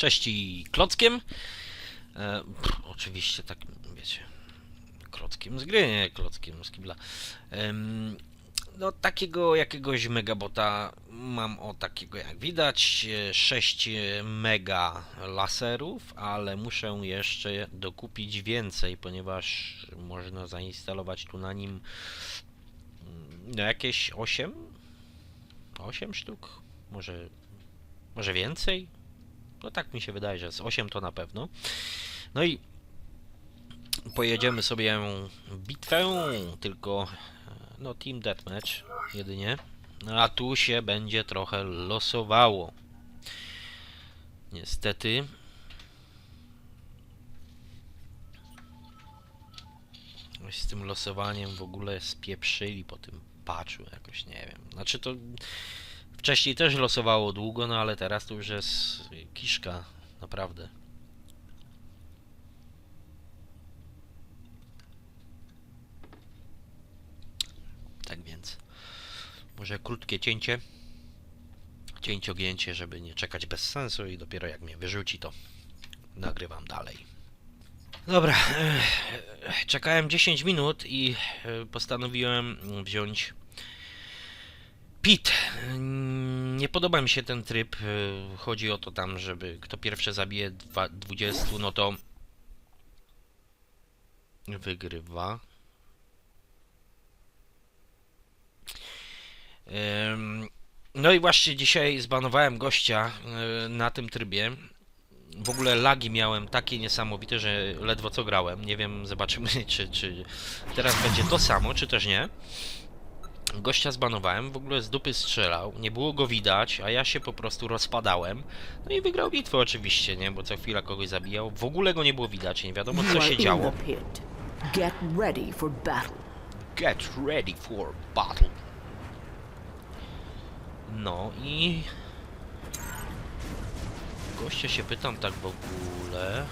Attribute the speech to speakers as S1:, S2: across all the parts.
S1: Cześć i klockiem. E, pff, oczywiście tak, wiecie, klockiem z gry, nie klockiem z kibla. Em, no takiego jakiegoś megabota mam o takiego jak widać, e, 6 mega laserów, ale muszę jeszcze dokupić więcej, ponieważ można zainstalować tu na nim mm, no jakieś 8 8 sztuk, może może więcej? No tak mi się wydaje, że z 8 to na pewno. No i pojedziemy sobie bitwę, tylko e, no Team Deathmatch jedynie. No, A tu się będzie trochę losowało. Niestety. Z tym losowaniem w ogóle spieprzyli po tym patchu jakoś, nie wiem. Znaczy to Wcześniej też losowało długo, no ale teraz to już jest kiszka, naprawdę. Tak więc, może krótkie cięcie, cięciogięcie, żeby nie czekać bez sensu i dopiero jak mnie wyrzuci, to nagrywam dalej. Dobra, eh, czekałem 10 minut i eh, postanowiłem wziąć Pit. Mm, Nie podoba mi się ten tryb. y, Chodzi o to tam, żeby kto pierwszy zabije dwa- 20, no to wygrywa. No i właśnie dzisiaj zbanowałem gościa y, na tym trybie. W ogóle lagi miałem takie niesamowite, że ledwo co grałem. Nie wiem, zobaczymy, czy, czy teraz będzie to samo, czy też nie. Gościa zbanowałem, w ogóle z dupy strzelał, nie było go widać, a ja się po prostu rozpadałem. No i wygrał bitwę oczywiście, nie? Bo co chwila kogoś zabijał. W ogóle go nie było widać, nie wiadomo co się działo.
S2: Get ready for battle.
S1: Get ready for battle. No i... Gościa się pytam tak w ogóle...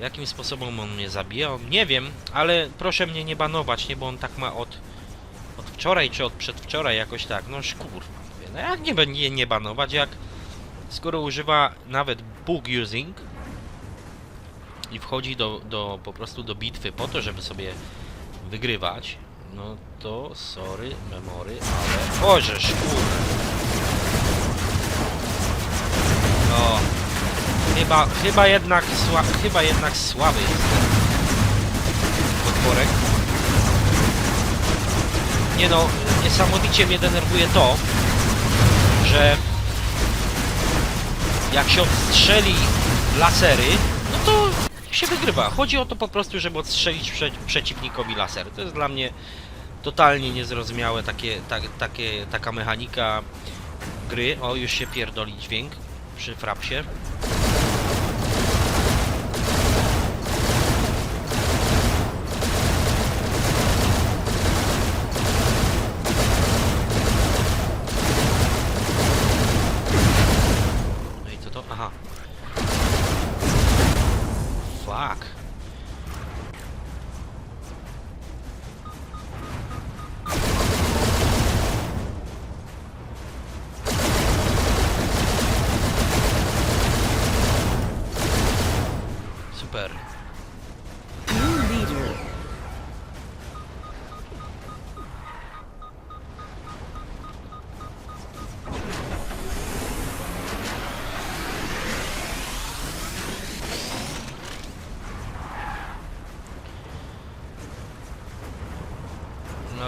S1: Jakim sposobem on mnie zabija? On- Nie wiem, ale proszę mnie nie banować, nie? Bo on tak ma od... Od wczoraj czy od przedwczoraj jakoś tak. No kurwa, mówię. No jak nie będzie nie banować, jak... Skoro używa nawet bug using i wchodzi do, do po prostu do bitwy po to, żeby sobie wygrywać, no to sorry, memory, ale... Bożeż, kurde. No. Chyba, chyba jednak sła, chyba jednak słaby jest ten potworek. Nie no, niesamowicie mnie denerwuje to, że jak się odstrzeli lasery, no to się wygrywa. Chodzi o to po prostu, żeby odstrzelić prze przeciwnikowi laser. To jest dla mnie totalnie niezrozumiałe takie, tak, takie, taka mechanika gry. O, już się pierdoli dźwięk przy frapsie.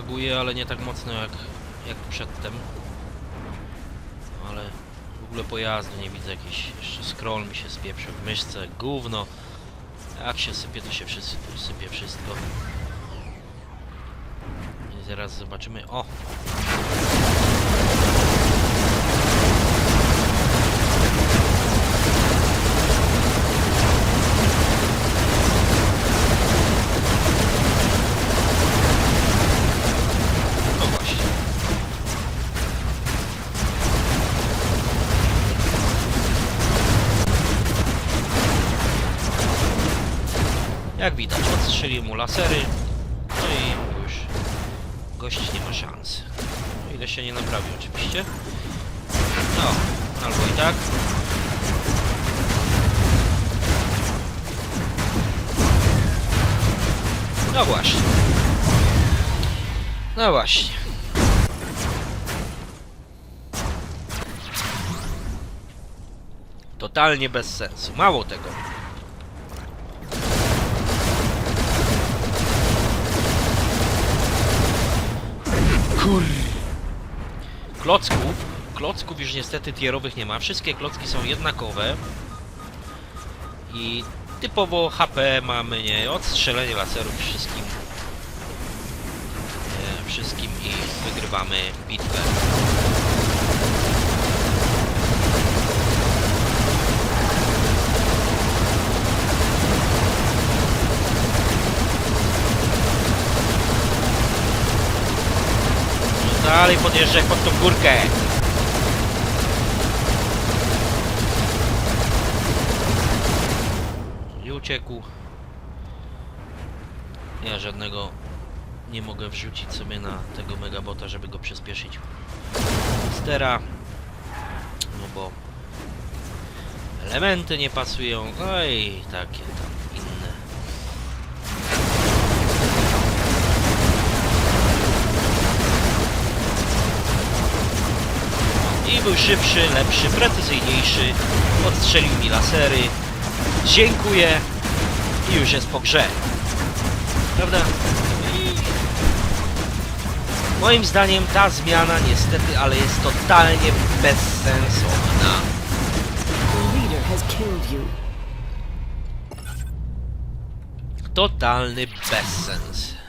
S1: Laguje, ale nie tak mocno jak, jak przedtem. Ale w ogóle pojazdu nie widzę jakiś. Jeszcze scroll mi się spieprzył w myszce. Gówno. Jak się sypie, to się wszyscy, sypie wszystko. I zaraz zobaczymy. O! No właśnie. Jak widać, odstrzelił mu lasery. No i już gość nie ma szans. O ile się nie naprawi oczywiście. No, albo i tak? No właśnie. No właśnie. Totalnie bez sensu. Mało tego. Kur... Klocków. Klocków już niestety tierowych nie ma. Wszystkie klocki są jednakowe. I typowo HP mamy, nie? Odstrzelenie laserów wszystkim. E, wszystkim i wygrywamy bitwę. No dalej podjeżdżaj pod tą górkę. I uciekł. Ja żadnego nie mogę wrzucić sobie na tego megabota, żeby go przyspieszyć. Stera. No bo elementy nie pasują. No i takie tam I był szybszy, lepszy, precyzyjniejszy. Odstrzelił mi lasery. Dziękuję. I już jest po grze. Prawda? I... Moim zdaniem ta zmiana niestety, ale jest totalnie bezsensowna. Totalny bezsens.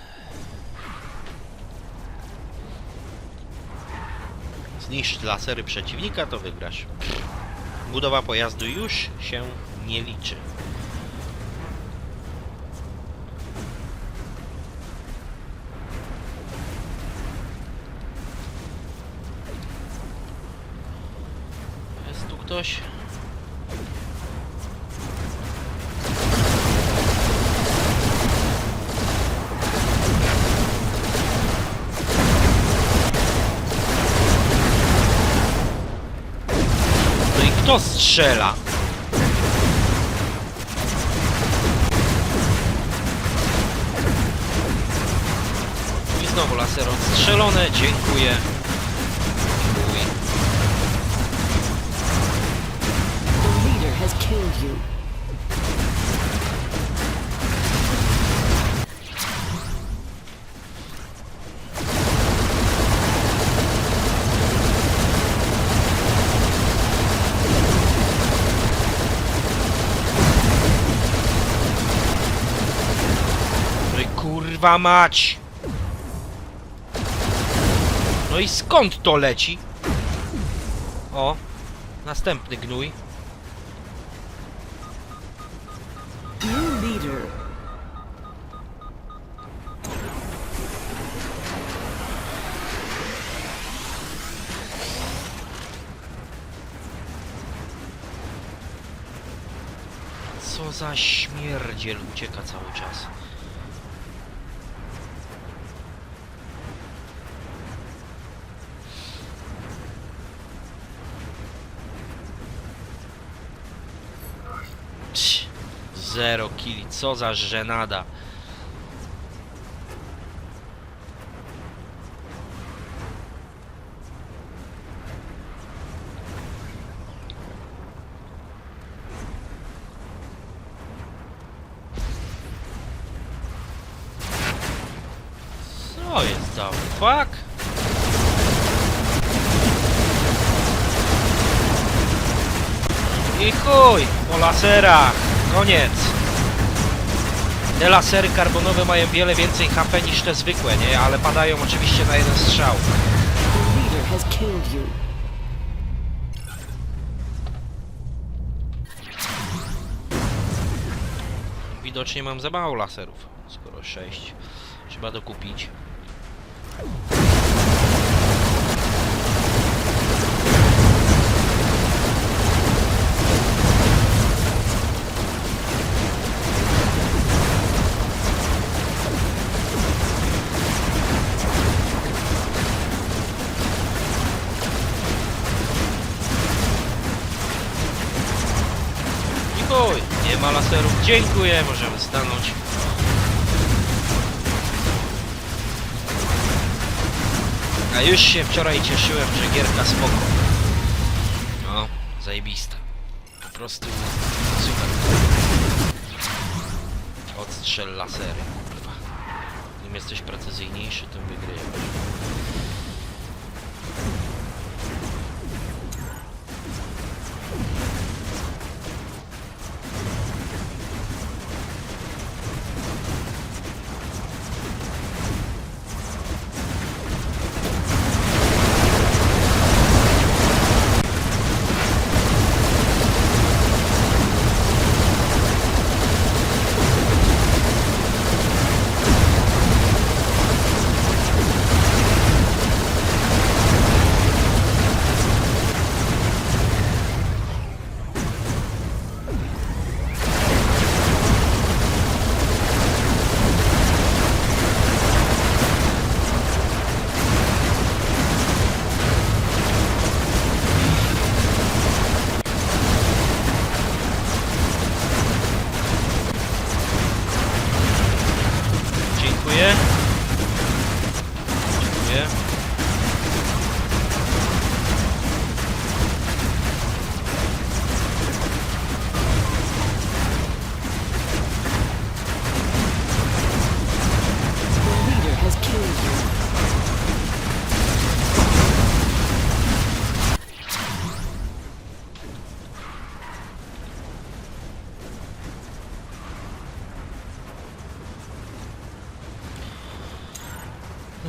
S1: Zniszcz lasery przeciwnika, to wygrasz. Budowa pojazdu już się nie liczy. Jest tu ktoś? Kto strzela? I znowu laser odstrzelone, dziękuję.
S2: The leader has killed you.
S1: No i kurwa mać! No i skąd to leci? O, następny gnój. Co za śmierdziel ucieka cały czas. Zero killi, co za żenada. Co jest za fuck? I chuj, po laserach, koniec. Te lasery karbonowe mają wiele więcej HP niż te zwykłe, nie? Ale padają oczywiście na jeden strzał. Widocznie mam za mało laserów, skoro 6. Trzeba dokupić. Ma laserów. Dziękuję, możemy stanąć. A już się wczoraj cieszyłem, że gierka spoko. No, zajebista. Po prostu super. Odstrzel lasery. Im jesteś precyzyjniejszy, tym wygrywasz. Dziękuję.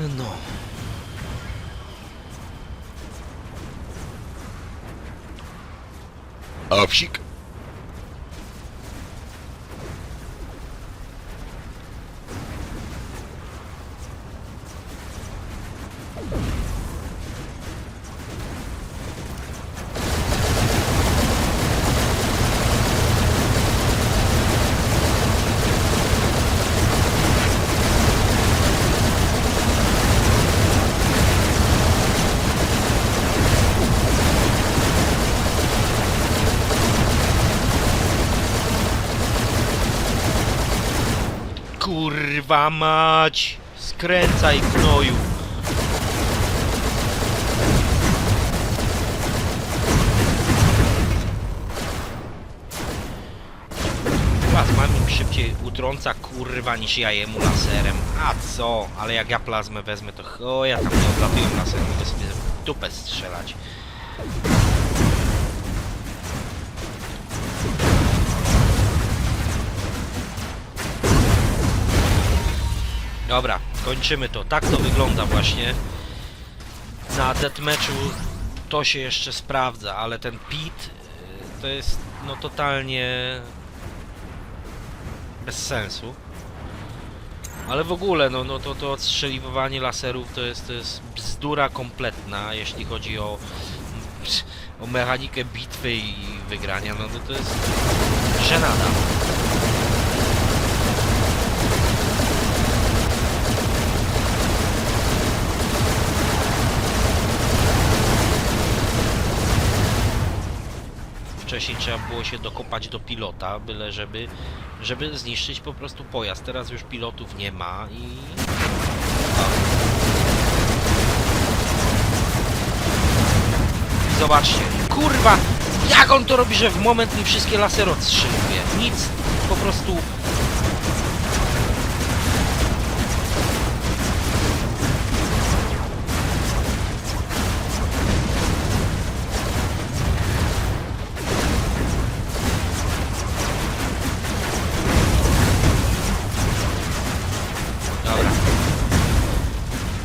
S1: No.
S3: A psik.
S1: Kurwa mać! Skręcaj gnoju! Plazma mi szybciej utrąca kurwa niż ja jemu laserem. A co? Ale jak ja plazmę wezmę to choja tam nie odlatują laserem, mogę sobie dupę strzelać. Dobra, kończymy to. Tak to wygląda właśnie. Na deathmatchu to się jeszcze sprawdza, ale ten pit y, to jest no totalnie bez sensu. Ale w ogóle, no, no to, to odstrzeliwanie laserów to jest, to jest bzdura kompletna, jeśli chodzi o, o mechanikę bitwy i wygrania, no to, to jest żenada. Wcześniej trzeba było się dokopać do pilota, byle żeby, żeby zniszczyć po prostu pojazd. Teraz już pilotów nie ma i... I Zobaczcie, kurwa, jak on to robi, że w moment mi wszystkie lasery odstrzeliwuje. Nic, po prostu...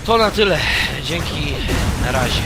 S1: To na tyle. Dzięki. Na razie.